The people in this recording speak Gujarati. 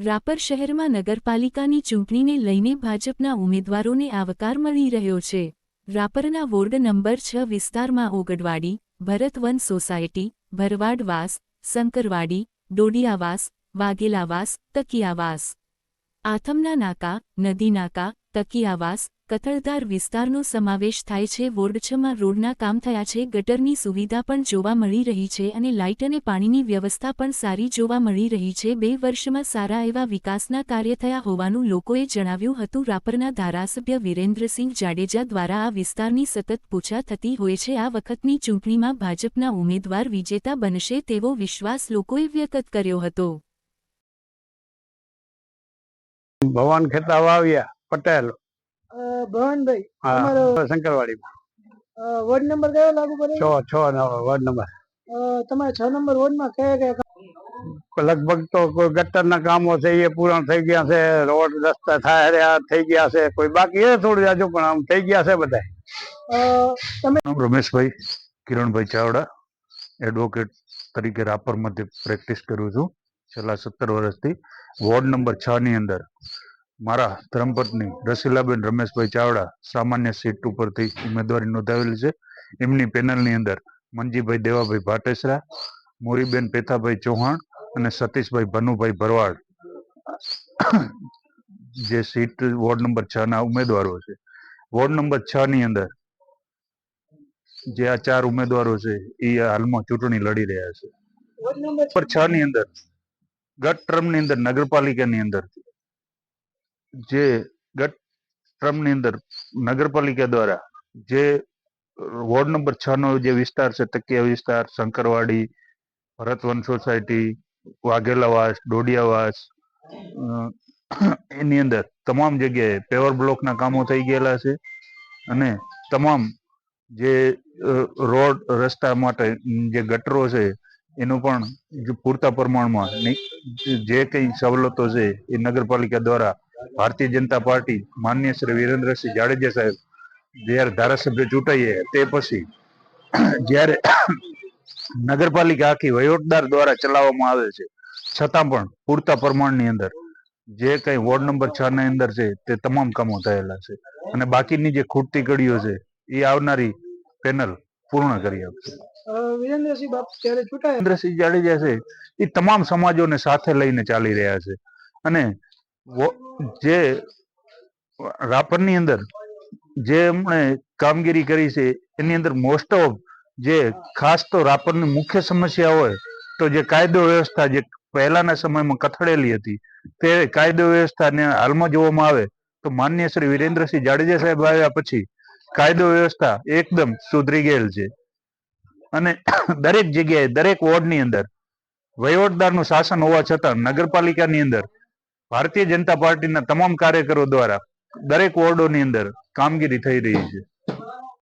રાપર શહેરમાં નગરપાલિકાની ચૂંટણીને લઈને ભાજપના ઉમેદવારોને આવકાર મળી રહ્યો છે. રાપરના વોર્ડ નંબર છ વિસ્તારમાં ઓગડવાડી ભરતવન સોસાયટી, ભરવાડવાસ, શંકરવાડી, ડોડિયાવાસ, વાઘેલાવાસ, તકિયાવાસ. આથમના નાકા, નદી નાકા તકિયાવાસ, કથળધાર વિસ્તારનો સમાવેશ થાય છે. વોર્ડ છમાં રોડના કામ થયા છે. ગટરની સુવિધા પણ જોવા મળી રહી છે અને લાઇટ અને પાણીની વ્યવસ્થા પણ સારી જોવા મળી રહી છે. બે વર્ષમાં સારા એવા વિકાસના કાર્ય થયા હોવાનું લોકોએ જણાવ્યું હતું. રાપરના ધારાસભ્ય વિરેન્દ્રસિંહ જાડેજા દ્વારા આ વિસ્તારની સતત પૂછા થતી હોય છે. આ વખતની ચૂંટણીમાં ભાજપના ઉમેદવાર વિજેતા બનશે તેવો વિશ્વાસ લોકોએ વ્યક્ત કર્યો હતો. ભવાન ખેતા વાવ્યા. પટેલ. ભવનભાઈ તમારો શંકરવાડીમાં. વોર્ડ નંબર કયો લાગુ પડે? છ છ વોર્ડ નંબર. તમારા છ નંબર વોર્ડમાં કયા કયા લગભગ તો કોઈ ગટરના કામો છે એ પૂર્ણ થઈ ગયા છે રોડ રસ્તા થાય રહ્યા થઈ ગયા છે કોઈ બાકી એ થોડું જાજુ પણ આમ થઈ ગયા છે બધા તમે રમેશભાઈ કિરણભાઈ ચાવડા એડવોકેટ તરીકે રાપરમાંથી પ્રેક્ટિસ કરું છું. છેલ્લા સત્તર વર્ષથી વોર્ડ નંબર છ ની અંદર. મારા ધર્મપત્ની રસીલાબેન રમેશભાઈ ચાવડા સામાન્ય સીટ ઉપરથી ઉમેદવારી નોંધાવેલી છે. એમની પેનલની અંદર મનજીભાઈ દેવાભાઈ ભાટેસરા, મોરીબેન પેથાભાઈ ચૌહાણ અને સતીશભાઈ ભનુભાઈ ભરવાડ. જે સીટ વોર્ડ નંબર છ ના ઉમેદવારો છે. વોર્ડ નંબર છ ની અંદર જે આ ચાર ઉમેદવારો છે એ હાલમાં ચૂંટણી લડી રહ્યા છે. વોર્ડ નંબર છ ની અંદર ગત ટર્મની અંદર નગરપાલિકાની અંદર જે ગત અંદર નગરપાલિકા દ્વારા જે વોર્ડ નંબર છ નો જે વિસ્તાર છે, તકિયા વિસ્તાર, શંકરવાડી, ભરતવન સોસાયટી, વાઘેલાવાસ, ડોડિયાવાસ એની અંદર તમામ જગ્યાએ પેવર બ્લોકના કામો થઈ ગયેલા છે અને તમામ જે રોડ રસ્તા માટે જે ગટરો છે, એનું પણ પૂરતા પ્રમાણમાં જે કંઈ સવલતો છે, એ નગરપાલિકા દ્વારા ભારતીય જનતા પાર્ટી માન્ય શ્રી વિરેન્દ્રસિંહ જાડેજા સાહેબ જ્યારે ધારાસભ્ય ચૂંટાઈએ તે પછી જ્યારે નગરપાલિકા આખી વહીવટદાર દ્વારા ચલાવવામાં આવે છે છતાં પણ પૂરતા પ્રમાણની અંદર જે કઈ વોર્ડ નંબર છ ની અંદર છે તે તમામ કામો થયેલા છે. અને બાકીની જે ખૂટતી કડીઓ છે એ આવનારી પેનલ પૂર્ણ કરી આપશે. વિરેન્દ્રસિંહ જાડેજા છે એ તમામ સમાજોને સાથે લઈને ચાલી રહ્યા છે. અને જે રાપરની અંદર જે એમણે કામગીરી કરી છે, એની અંદર મોસ્ટ ઓફ જે ખાસ તો રાપરની મુખ્ય સમસ્યા હોય, તો જે કાયદો વ્યવસ્થા જે પહેલાના સમયમાં કથળેલી હતી, તે કાયદો વ્યવસ્થાને હાલમાં જોવામાં આવે, તો માન્ય શ્રી વિરેન્દ્રસિંહ જાડેજા સાહેબ આવ્યા પછી કાયદો વ્યવસ્થા એકદમ સુધરી ગયેલ છે. અને દરેક જગ્યાએ, દરેક વોર્ડની અંદર વહીવટદારનું શાસન હોવા છતાં નગરપાલિકાની અંદર ભારતીય જનતા પાર્ટીના તમામ કાર્યકરો દ્વારા દરેક વોર્ડોની અંદર કામગીરી થઈ રહી છે.